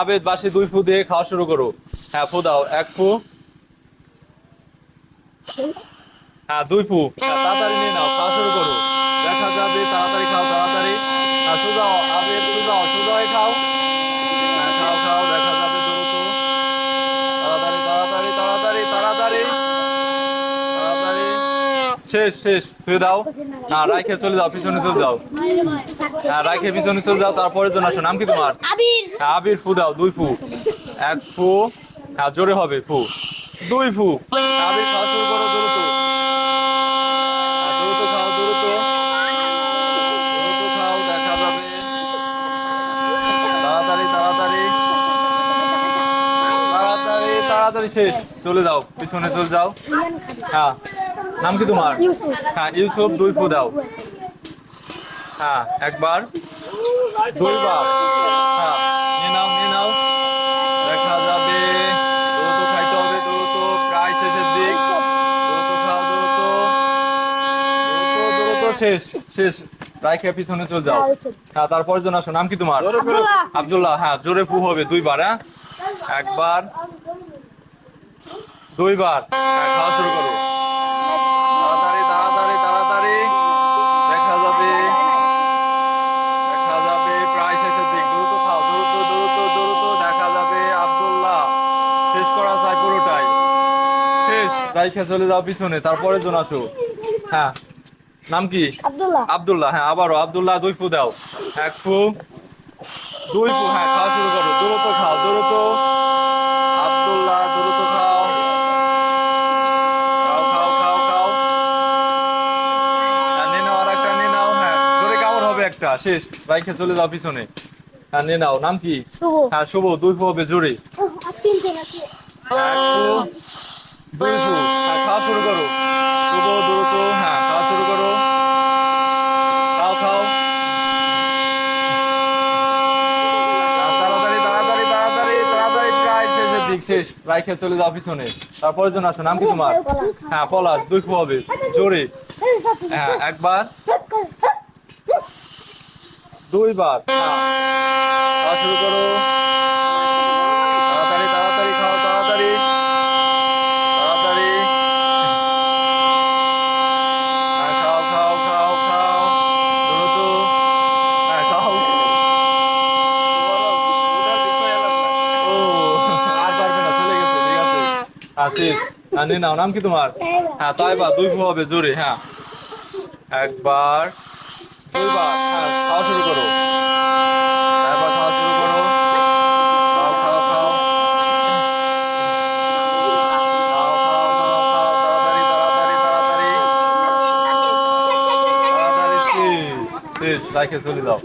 আবেদ বাসি দুই ফু দিয়ে খাওয়া শুরু করো। হ্যাঁ ফু দাও এক ফু। হ্যাঁ দুই ফু। হ্যাঁ, তাড়াতাড়ি নিয়ে নাও খাওয়া শুরু করো। দেখা যাবে তাড়াতাড়ি খাও তাড়াতাড়ি। হ্যাঁ সুজাও আবেদ সুজাও সুজাও খাও। শেষ শেষ তুই দাও। না রাইখে চলে যাও পিছনে চলে যাও। হ্যাঁ রাইখে পিছনে চলে যাও তারপরের জন্য আসো। নাম কি তোমার? আবির। হ্যাঁ, আবির ফু দাও দুই ফু। এক ফু। হ্যাঁ জোরে হবে ফু। দুই ফু। আবির খাওয়া শুরু করো দ্রুত হ্যাঁ, দ্রুত খাও দ্রুত দ্রুত খাও দেখা যাবে। তাড়াতাড়ি তাড়াতাড়ি। তাড়াতাড়ি তাড়াতাড়ি শেষ। চলে যাও পিছনে চলে যাও। হ্যাঁ। নাম কি তোমার? হ্যাঁ ইউসুফ দুই ফু দাও। হ্যাঁ একবার। দুইবার। হ্যাঁ নিয়ে নাও নিয়ে নাও। দেখা যাবে। দ্রুত খাইতে হবে দ্রুত প্রায় শেষের দিক। দ্রুত খাও দ্রুত দ্রুত দ্রুত শেষ শেষ। প্রায় খেয়ে পিছনে চলে যাও। হ্যাঁ তারপরের জন্য আসো। নাম কি তোমার? আব্দুল্লাহ হ্যাঁ জোরে ফু হবে দুইবার হ্যাঁ? একবার। দুইবার হ্যাঁ খাওয়া শুরু করো। রাইখে চলে যাও পিছনে তারপরে জন আসো। হ্যাঁ নাম কি? আব্দুল্লাহ। আব্দুল্লাহ হ্যাঁ আবারও আব্দুল্লাহ দুই ফু দাও। এক ফু দুই ফু হ্যাঁ খাওয়া শুরু করো। দ্রুত খাও দ্রুত। আব্দুল্লাহ দ্রুত খাও। খাও খাও খাও খাও। নিয়ে নাও আর একটা শেষ। রাইখে চলে যাও পিছনে। হ্যাঁ নিয়ে নাও নাম কি? হ্যাঁ শুভ দুই ফু হবে জোরে। ফু হ্যাঁ খাওয়া শুরু করো। শুভ দ্রুত হ্যাঁ খাওয়া শুরু করো। খাও খাও। তাড়াতাড়ি তাড়াতাড়ি তাড়াতাড়ি তাড়াতাড়ি প্রায় শেষের দিক শেষ। রাইখে চলে যাও পিছনে। তারপরের জন্য আসো নাম কি তোমার? হ্যাঁ পলাশ দুই ফু হবে। জোরে। হ্যাঁ একবার। দুইবার হ্যাঁ। শুরু করো। হ্যাঁ নাও নাম কি তোমার? হ্যাঁ তাই বা দুই ফু হবে জোরে হ্যাঁ। একবার দুইবার হ্যাঁ খাওয়া শুরু করো। একবার খাওয়া শুরু করো। খাও খাও খাও। রাখে চলে যাও।